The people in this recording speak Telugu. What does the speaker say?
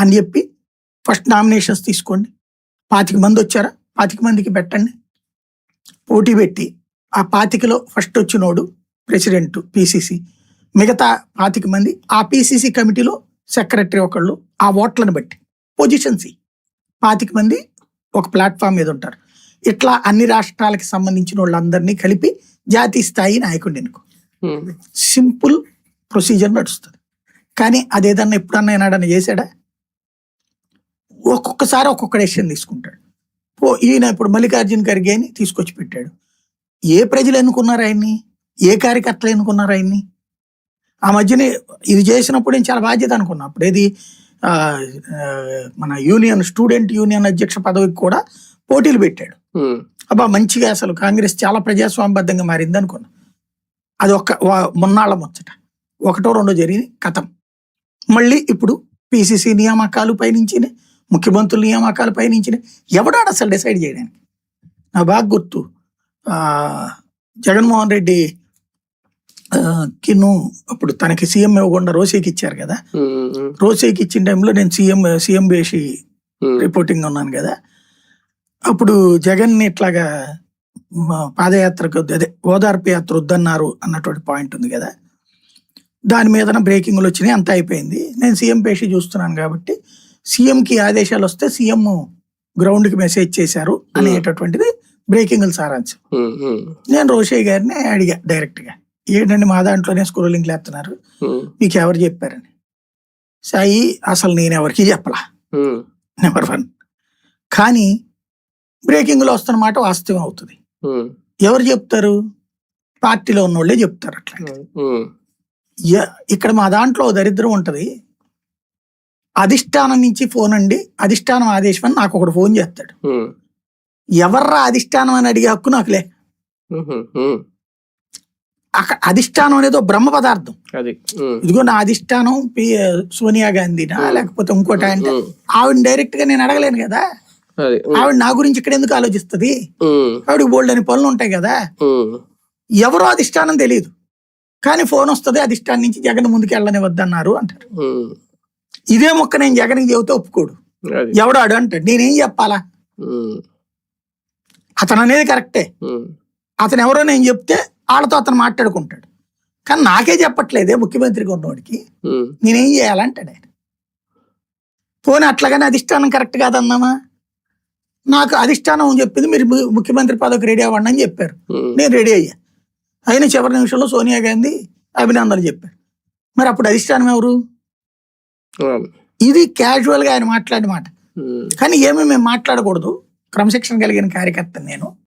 అని చెప్పి ఫస్ట్ నామినేషన్స్ తీసుకోండి. పాతిక మంది వచ్చారా? పాతిక మందికి పెట్టండి. పోటీ పెట్టి ఆ పాతికలో ఫస్ట్ వచ్చినోడు ప్రెసిడెంట్ పిసిసి మిగతా పాతిక మంది ఆ పిసిసి కమిటీలో సెక్రటరీ ఒకళ్ళు ఆ ఓట్లను బట్టి. పొజిషన్స్ పాతిక మంది ఒక ప్లాట్ఫామ్ మీద ఉంటారు. ఇట్లా అన్ని రాష్ట్రాలకి సంబంధించిన వాళ్ళందరినీ కలిపి జాతీయ స్థాయి నాయకుడిని ఎన్నుకో సింపుల్ ప్రొసీజర్ నడుస్తుంది. కానీ అదేదన్నా ఎప్పుడన్నా ఏనాడన్నా చేశాడా? ఒక్కొక్కసారి ఒక్కొక్క డెసిషన్ తీసుకుంటాడు. ఓ ఈయన ఇప్పుడు మల్లికార్జున ఖర్గే అని తీసుకొచ్చి పెట్టాడు. ఏ ప్రజలు ఎన్నుకున్నారు ఆయన్ని? ఏ కార్యకర్తలు ఎన్నుకున్నారు ఆయన్ని? ఆ మధ్యనే ఇది చేసినప్పుడు నేను చాలా బాధ్యత అనుకున్నా. అప్పుడు ఏది? మన యూనియన్ స్టూడెంట్ యూనియన్ అధ్యక్ష పదవికి కూడా పోటీలు పెట్టాడు. అబ్బా మంచిగా అసలు కాంగ్రెస్ చాలా ప్రజాస్వామ్యబద్ధంగా మారింది అనుకున్నా. అది ఒక వా- మొన్నాళ్ళ ముచ్చట. ఒకటో రెండో జరిగి కథం. మళ్ళీ ఇప్పుడు పిసిసి నియామకాలు పైనుంచినే ముఖ్యమంత్రుల నియామకాలు పైనుంచినే ఎవడాడు అసలు డిసైడ్ చేయడానికి? నా బాగా గుర్తు. జగన్మోహన్ రెడ్డి కిను అప్పుడు తనకి సీఎం ఇవ్వకుండా రోసీకి ఇచ్చారు కదా? రోసీకి ఇచ్చిన టైంలో నేను సీఎం సీఎం వేసి రిపోర్టింగ్ ఉన్నాను కదా? అప్పుడు జగన్ ఇట్లాగా పాదయాత్రకు అదే ఓదార్పు యాత్ర వద్దన్నారు అన్నటువంటి పాయింట్ ఉంది కదా? దాని మీద బ్రేకింగ్లు వచ్చినాయి అంతా అయిపోయింది. నేను సీఎం పేషి చూస్తున్నాను కాబట్టి సీఎంకి ఆదేశాలు వస్తే సీఎం గ్రౌండ్కి మెసేజ్ చేశారు అనేటటువంటిది బ్రేకింగ్ల సారాంశం. నేను రోషయ్య గారిని అడిగా డైరెక్ట్గా ఏంటండి మా దాంట్లోనే స్క్రోలింగ్ లేస్తున్నారు ఉమ్, మీకు ఎవరు చెప్పారని. సాయి అసలు నేను ఎవరికి చెప్పలా? Number one. కానీ బ్రేకింగ్లో వస్తున్న మాట వాస్తవం అవుతుంది. ఎవరు చెప్తారు? పార్టీలో ఉన్న వాళ్ళే చెప్తారు అట్లా ఇక్కడ మా దాంట్లో దరిద్రం ఉంటది. అధిష్టానం నుంచి ఫోన్ అండి. అధిష్టానం ఆదేశం అని నాకు ఒకడు ఫోన్ చేస్తాడు. ఎవర్రా అధిష్టానం అని అడిగే హక్కు నాకులే అక్కడ అధిష్టానం అనేది బ్రహ్మ పదార్థం. ఇదిగో నా అధిష్టానం పి సోనియా గాంధీనా. లేకపోతే ఇంకోట అంటే ఆవిడ డైరెక్ట్గా నేను అడగలేను కదా. ఆవిడ నా గురించి ఇక్కడ ఎందుకు ఆలోచిస్తుంది? ఉమ్, ఆవిడకి బోల్డ్ అని పనులు ఉంటాయి కదా. ఎవరో అధిష్టానం తెలియదు. కానీ ఫోన్ వస్తుంది అధిష్టానం నుంచి జగన్ ముందుకు వెళ్ళని వద్దన్నారు అంటారు ఇదే మొక్క నేను జగన్కి చెబితే ఒప్పుకోడు. ఎవడాడు అంటాడు. నేనేం చెప్పాలా? అతను అనేది కరెక్టే. అతను ఎవరో నేను చెప్తే వాళ్ళతో అతను మాట్లాడుకుంటాడు. కానీ నాకే చెప్పట్లేదే ముఖ్యమంత్రిగా ఉన్నవాడికి నేనేం చేయాలంటాడు ఆయన. పోనీ అట్లాగని అధిష్టానం కరెక్ట్ కాదన్నామా నాకు అధిష్టానం చెప్పింది మీరు ముఖ్యమంత్రి పదవికి రెడీ అవ్వండి అని చెప్పారు. నేను రెడీ అయ్యా. అయిన చివరి నిమిషంలో సోనియా గాంధీ అభినందనలు చెప్పారు. మరి అప్పుడు అధిష్టానం ఎవరు. ఇది క్యాజువల్గా ఆయన మాట్లాడిన మాట. కానీ ఏమీ మేము మాట్లాడకూడదు. క్రమశిక్షణ కలిగిన కార్యకర్త నేను.